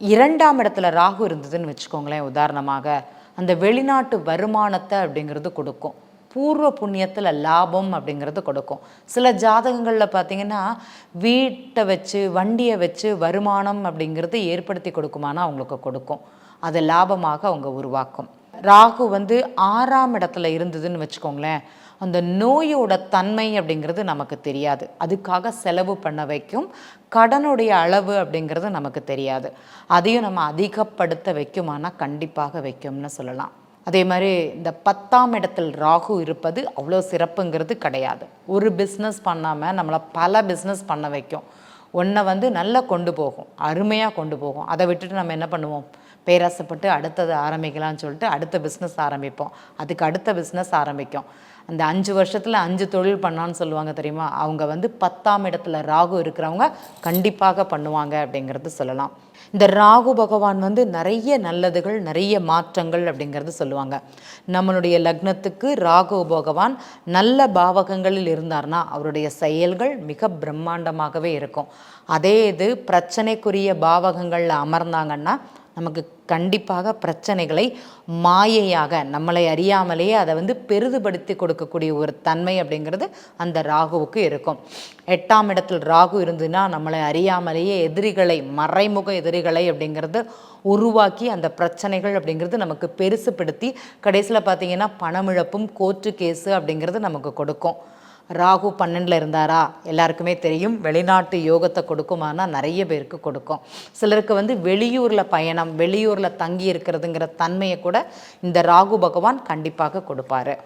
இரண்டாம் இடத்துல ராகு இருந்ததுன்னு வச்சுக்கோங்களேன் உதாரணமாக அந்த வெளிநாட்டு வருமானத்தை அப்படிங்கிறது கொடுக்கும். பூர்வ புண்ணியத்தில் லாபம் அப்படிங்கிறது கொடுக்கும். சில ஜாதகங்களில் பார்த்தீங்கன்னா வீட்டை வச்சு வண்டியை வச்சு வருமானம் அப்படிங்கிறது ஏற்படுத்தி கொடுக்குமானா அவங்களுக்கு கொடுக்கும். அதை லாபமாக அவங்க உருவாக்கும். ராகு வந்து ஆறாம் இடத்துல இருந்ததுன்னு வச்சுக்கோங்களேன். அந்த நோயோட தன்மை அப்படிங்கிறது நமக்கு தெரியாது. அதுக்காக செலவு பண்ண வைக்கும். கடனுடைய அளவு அப்படிங்கிறது நமக்கு தெரியாது. அதையும் நம்ம அதிகப்படுத்த வைக்குமானா கண்டிப்பாக வைக்கும்னு சொல்லலாம். அதே மாதிரி இந்த பத்தாம் இடத்தில் ராகு இருப்பது அவ்வளோ சிறப்புங்கிறது கிடையாது. ஒரு பிஸ்னஸ் பண்ணாமல் நம்மளை பல பிஸ்னஸ் பண்ண வைக்கும். ஒன்றை வந்து நல்லா கொண்டு போகும். அருமையாக கொண்டு போகும். அதை விட்டுட்டு நம்ம என்ன பண்ணுவோம்? பேராசைப்பட்டு அடுத்தது ஆரம்பிக்கலாம்னு சொல்லிட்டு அடுத்த பிஸ்னஸ் ஆரம்பிப்போம். அதுக்கு அடுத்த பிஸ்னஸ் ஆரம்பிக்கும். அந்த அஞ்சு வருஷத்தில் அஞ்சு தொழில் பண்ணான்னு சொல்லுவாங்க தெரியுமா? அவங்க வந்து பத்தாம் இடத்துல ராகு இருக்கிறவங்க கண்டிப்பாக பண்ணுவாங்க அப்படிங்கிறது சொல்லலாம். இந்த ராகு பகவான் வந்து நிறைய நல்லதுகள் நிறைய மாற்றங்கள் அப்படிங்கிறது சொல்லுவாங்க. நம்மளுடைய லக்னத்துக்கு ராகு பகவான் நல்ல பாவகங்களில் இருந்தார்னா அவருடைய செயல்கள் மிக பிரம்மாண்டமாகவே இருக்கும். அதே இது பிரச்சனைக்குரிய பாவகங்களில் அமர்ந்தாங்கன்னா நமக்கு கண்டிப்பாக பிரச்சனைகளை மாயையாக நம்மளை அறியாமலேயே அதை வந்து பெரிதுபடுத்தி கொடுக்கக்கூடிய ஒரு தன்மை அப்படிங்கிறது அந்த ராகுவுக்கு இருக்கும். எட்டாம் இடத்தில் ராகு இருந்துன்னா நம்மளை அறியாமலேயே எதிரிகளை மறைமுக எதிரிகளை அப்படிங்கிறது உருவாக்கி அந்த பிரச்சனைகள் அப்படிங்கிறது நமக்கு பெருசுப்படுத்தி கடைசியில் பார்த்தீங்கன்னா பணமிழப்பும் கோர்ட்டு கேஸு அப்படிங்கிறது நமக்கு கொடுக்கும். ராகு பன்னெண்டில் இருந்தாரா? எல்லாருக்குமே தெரியும். வெளிநாட்டு யோகத்தை கொடுக்குமானா நிறைய பேருக்கு கொடுக்கும். சிலருக்கு வந்து வெளியூரில் பயணம் வெளியூரில் தங்கி இருக்கிறதுங்கிற தன்மையை கூட இந்த ராகு பகவான் கண்டிப்பாக கொடுப்பாரு.